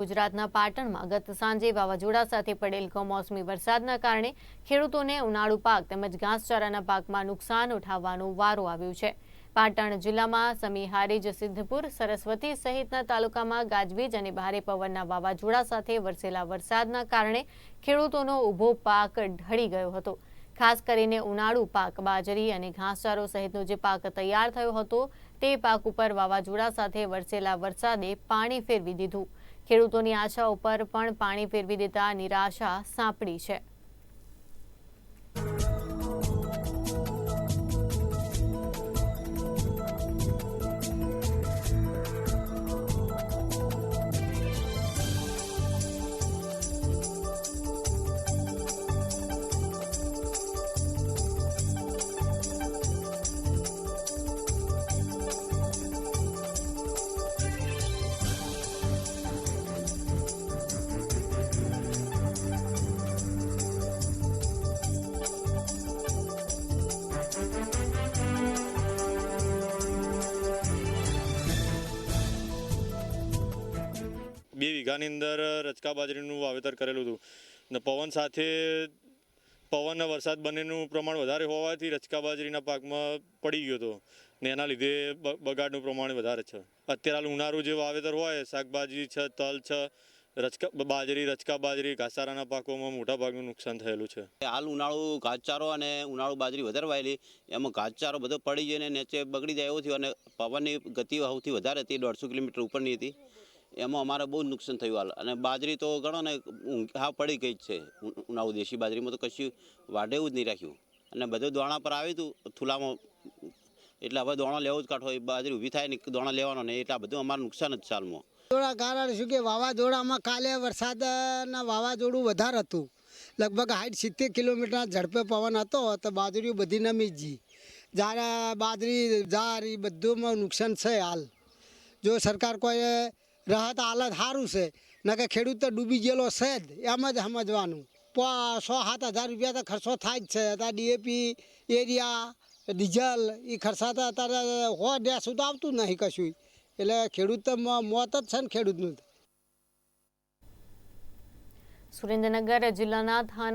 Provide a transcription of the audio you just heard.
ગુજરાતના પાટણમાં ગત સાંજે વાવાઝોડા સાથે પડેલ કમોસમી વરસાદના કારણે ખેડૂતોને ઉનાળુ પાક તેમજ ઘાસચારાના પાકમાં નુકસાન ઉઠાવવાનો વારો આવ્યો છે. પાટણ જિલ્લામાં સમી હારીજ સિદ્ધપુર, સરસ્વતી સહિતના તાલુકામાં ગાજવીજ અને ભારે પવનના વાવાઝોડા સાથે વરસેલા વરસાદના કારણે ખેડૂતોનો ઊભો પાક ઢળી ગયો હતો. ખાસ કરીને ઉનાળુ પાક, બાજરી અને ઘાસચારો સહિતનો જે પાક તૈયાર થયો હતો, તે પાક ઉપર વાવાઝોડા સાથે વરસેલા વરસાદે પાણી ફેરવી દીધું. ખેડૂતોની આશા ઉપર પણ પાણી ફેરવી દેતા નિરાશા સાંપડી છે. બે વીઘાની અંદર રચકા બાજરીનું વાવેતર કરેલું હતું. ને પવન સાથે પવન વરસાદ બંનેનું પ્રમાણ વધારે હોવાથી રચકા બાજરીના પાકમાં પડી ગયો હતો. ને એના લીધે બગાડનું પ્રમાણ વધારે છે. અત્યારે હાલ ઉનાળું જે વાવેતર હોય, શાકભાજી છે, તલ છે રચકા બાજરી રચકા બાજરી ઘાસારાના પાકોમાં મોટા ભાગનું નુકસાન થયેલું છે. હાલ ઉનાળુ ઘાસચારો અને ઉનાળુ બાજરી વધારે વાયેલી એમાં ઘાસચારો બધો પડી જઈને નીચે બગડી જાય એવું થયું અને પવનની ગતિ સૌથી વધારે હતી, દોઢસો કિલોમીટર ઉપરની હતી. એમાં અમારે બહુ નુકસાન થયું હાલ. અને બાજરી તો ગણો ને હા, પડી ગઈ જ છે. ઉનાળુ દેશી બાજરીમાં તો કશું વાઢેવું જ નહીં રાખ્યું. અને બધું દોણા પર આવ્યું હતું થુલામાં એટલે હવે દોણા લેવો જ કાઢો. એ બાજરી ઊભી થાય ને દોણા લેવાનો ને એટલે બધું અમારું નુકસાન જ સાલમાં વાવાઝોડા કારણ શું કે, વાવાઝોડામાં કાલે વરસાદના વાવાઝોડું વધારે હતું. લગભગ સાઠ સિત્તેર કિલોમીટરના ઝડપે પવન હતો, તો બાજરીઓ બધી નમી જ જ્યારે બાજરી જાર એ બધુંમાં નુકસાન છે હાલ. જો સરકાર કોઈ રાહત હાલત સારું છે. નકે ખેડૂત તો ડૂબી ગયેલો છે જ. એમ જ સમજવાનું. સો સાત હજાર રૂપિયા તો ખર્ચો થાય જ છે. અત્યારે ડીએપી, એરિયા, ડીઝલ એ ખર્ચા તો અત્યારે હો ડેસું તો આવતું નહીં કશું એટલે ખેડૂત તો મોત જ છે ને ખેડૂતનું. તો. સુરેન્દ્રનગર જિલ્લાના થાન